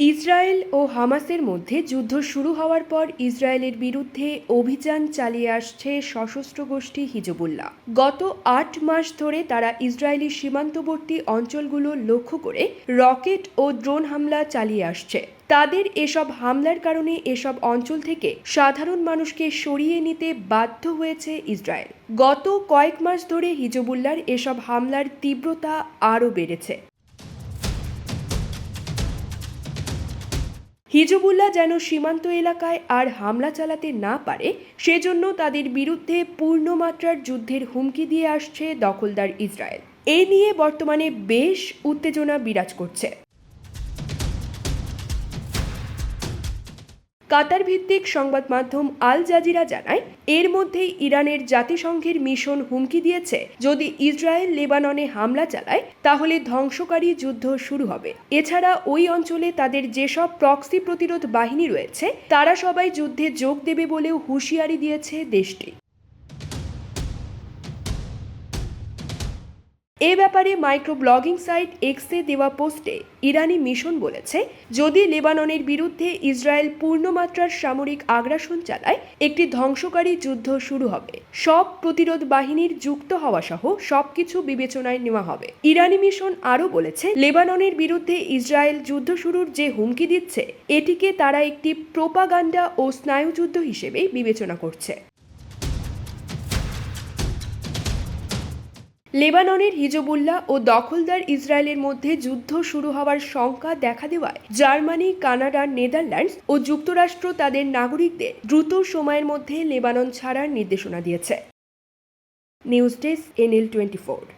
Israel ও হামাসের মধ্যে যুদ্ধ শুরু হওয়ার পর ইসরায়েলের বিরুদ্ধে অভিযান চালিয়ে আসছে সশস্ত্র গোষ্ঠী হিজবুল্লাহ। গত আট মাস ধরে তারা ইসরায়েলি সীমান্তবর্তী অঞ্চলগুলো লক্ষ্য করে রকেট ও ড্রোন হামলা চালিয়ে আসছে। তাদের এসব হামলার কারণে এসব অঞ্চল থেকে সাধারণ মানুষকে সরিয়ে নিতে বাধ্য হয়েছে ইসরায়েল। গত কয়েক মাস ধরে হিজবুল্লার এসব হামলার তীব্রতা আরও বেড়েছে। হিজবুল্লাহ যেন সীমান্ত এলাকায় আর হামলা চালাতে না পারে, সেজন্য তাদের বিরুদ্ধে পূর্ণমাত্রার যুদ্ধের হুমকি দিয়ে আসছে দখলদার ইসরায়েল। এ নিয়ে বর্তমানে বেশ উত্তেজনা বিরাজ করছে। কাতার ভিত্তিক সংবাদ মাধ্যম আল জাজিরা জানায়, এর মধ্যেই ইরানের জাতিসংঘের মিশন হুমকি দিয়েছে। যদি ইসরায়েল লেবাননে হামলা চালায়, তাহলে ধ্বংসকারী যুদ্ধ শুরু হবে। এছাড়া ওই অঞ্চলে তাদের যেসব প্রক্সি প্রতিরোধ বাহিনী রয়েছে, তারা সবাই যুদ্ধে যোগ দেবে বলেও হুঁশিয়ারি দিয়েছে দেশটি। এ ব্যাপারে মাইক্রো ব্লগিং সাইট এক্সে দেওয়া পোস্টে ইরানি মিশন বলেছে, যদি লেবাননের বিরুদ্ধে ইসরায়েল পূর্ণমাত্রার সামরিক আগ্রাসন চালায়, একটি ধ্বংসকারী যুদ্ধ শুরু হবে। সব প্রতিরোধ বাহিনীর যুক্ত হওয়া সহ সবকিছু বিবেচনায় নেওয়া হবে। ইরানি মিশন আরও বলেছে, লেবাননের বিরুদ্ধে ইসরায়েল যুদ্ধ শুরুর যে হুমকি দিচ্ছে, এটিকে তারা একটি প্রোপাগান্ডা ও স্নায়ুযুদ্ধ হিসেবেই বিবেচনা করছে। লেবাননের হিজবুল্লাহ ও দখলদার ইসরায়েলের মধ্যে যুদ্ধ শুরু হওয়ার শঙ্কা দেখা দেওয়ায় জার্মানি, কানাডা, নেদারল্যান্ডস ও যুক্তরাষ্ট্র তাদের নাগরিকদের দ্রুত সময়ের মধ্যে লেবানন ছাড়ার নির্দেশনা দিয়েছে। News desk, NL twenty four.